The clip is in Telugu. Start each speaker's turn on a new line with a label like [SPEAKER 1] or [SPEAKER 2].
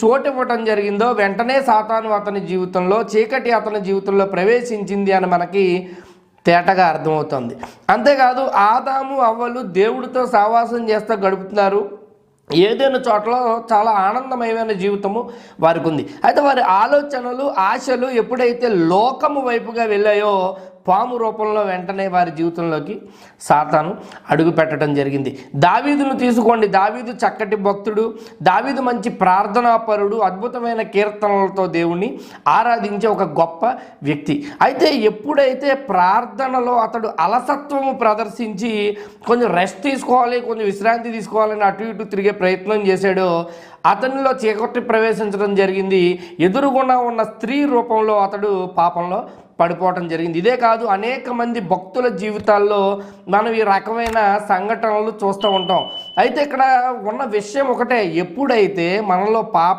[SPEAKER 1] చోటు ఇవ్వటం జరిగిందో వెంటనే సాతాను అతని జీవితంలో చీకటి అతని జీవితంలో ప్రవేశించింది అని మనకి తేటగా అర్థమవుతుంది. అంతేకాదు ఆదాము అవ్వలు దేవుడితో సావాసం చేస్తూ గడుపుతున్నారు. ఏదైనా చోట్ల చాలా ఆనందమయమైన జీవితము వారికి ఉంది. అయితే వారి ఆలోచనలు ఆశలు ఎప్పుడైతే లోకము వైపుగా వెళ్ళాయో పాము రూపంలో వెంటనే వారి జీవితంలోకి సాతాను అడుగు పెట్టడం జరిగింది. దావీదును తీసుకోండి. దావీదు చక్కటి భక్తుడు. దావీదు మంచి ప్రార్థనాపరుడు. అద్భుతమైన కీర్తనలతో దేవుణ్ణి ఆరాధించే ఒక గొప్ప వ్యక్తి. అయితే ఎప్పుడైతే ప్రార్థనలో అతడు అలసత్వము ప్రదర్శించి కొంచెం రెస్ట్ తీసుకోవాలి కొంచెం విశ్రాంతి తీసుకోవాలని అటు ఇటు తిరిగే ప్రయత్నం చేశాడో అతనిలో చీకటి ప్రవేశించడం జరిగింది. ఎదురుగుండా ఉన్న స్త్రీ రూపంలో అతడు పాపంలో పడిపోవటం జరిగింది. ఇదే కాదు అనేక మంది భక్తుల జీవితాల్లో మనం ఈ రకమైన సంఘటనలు చూస్తూ ఉంటాం. అయితే ఇక్కడ ఉన్న విషయం ఒకటే ఎప్పుడైతే మనలో పాప